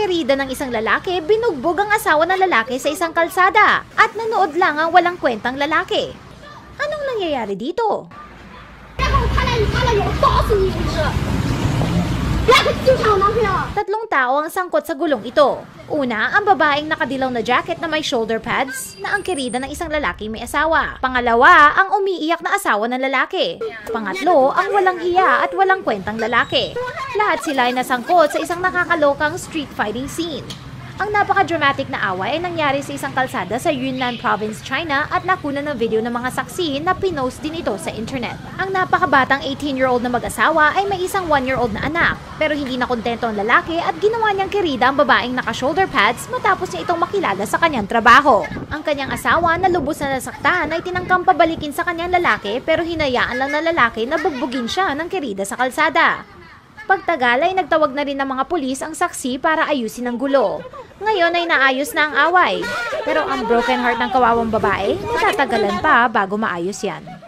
kerida ng isang lalaki, binugbog ang asawa ng lalaki sa isang kalsada at nanood lang ang walang kwentang lalaki. Anong nangyayari dito? Tatlong tao ang sangkot sa gulong ito. Una, ang babaeng nakadilaw na jacket na may shoulder pads na ang kerida ng isang lalaki may asawa. Pangalawa, ang umiiyak na asawa ng lalaki. Pangatlo, ang walang hiya at walang kwentang lalaki. Lahat sila ay nasangkot sa isang nakakalokang street fighting scene. Ang napaka-dramatic na away ay nangyari sa isang kalsada sa Yunnan Province, China at nakuna ng video ng mga saksi na pinost din ito sa internet. Ang napakabatang 18-year-old na mag-asawa ay may isang 1-year-old na anak pero hindi na kontento ang lalaki at ginawa niyang kerida ang babaeng naka-shoulder pads matapos niya itong makilala sa kanyang trabaho. Ang kanyang asawa na lubos na nasaktan ay tinangkang pabalikin sa kanyang lalaki pero hinayaan lang ng lalaki na bugbugin siya ng kerida sa kalsada. Pagtagal ay nagtawag na rin ng mga pulis ang saksi para ayusin ang gulo. Ngayon ay naayos na ang away. Pero ang broken heart ng kawawang babae, matatagalan pa bago maayos yan.